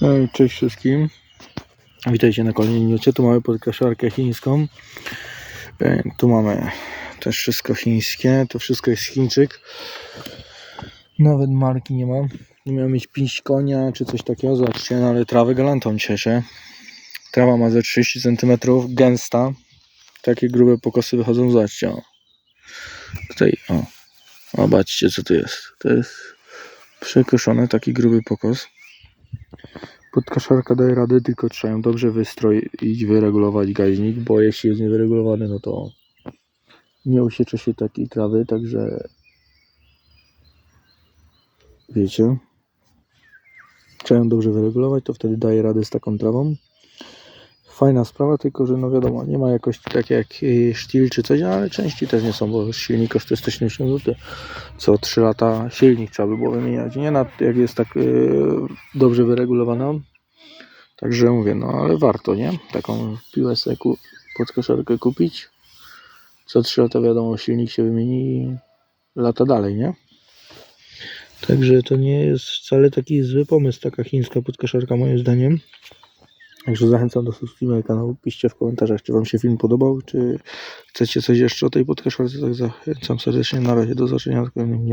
No Cześć wszystkim. Witajcie na kolejnej minucie. Tu mamy podkaszarkę chińską. Tu mamy też wszystko chińskie. To wszystko jest Chińczyk. Nawet marki nie ma. Nie miał mieć pięć konia czy coś takiego. Zobaczcie, no ale trawę galantą cieszę. Trawa ma ze 30 cm, gęsta. Takie grube pokosy wychodzą. Zobaczcie. O. Tutaj, o. Zobaczcie co tu jest. To jest przekoszony taki gruby pokos. Podkaszarka daje radę, tylko trzeba ją dobrze wystroić, wyregulować gaźnik, bo jeśli jest niewyregulowany, no to nie usiecze się takiej trawy, także wiecie, trzeba ją dobrze wyregulować, to wtedy daje radę z taką trawą. Fajna sprawa, tylko że no wiadomo, nie ma jakości takiej jak y, sztil czy coś, ale części też nie są, bo silnik kosztuje 170 zł. Co 3 lata silnik trzeba by było wymieniać. Nie na, jak jest tak y, dobrze wyregulowany. Także mówię, no ale warto, nie? Taką piłę sobie ku, pod koszarkę kupić. Co 3 lata wiadomo, silnik się wymieni i lata dalej, nie? Także to nie jest wcale taki zły pomysł, taka chińska podkoszarka moim zdaniem. Także zachęcam do subskrybowania kanału. Piszcie w komentarzach, czy Wam się film podobał, czy chcecie coś jeszcze o tej podkoszarce. Tak zachęcam serdecznie. Na razie do zobaczenia w kolejnym.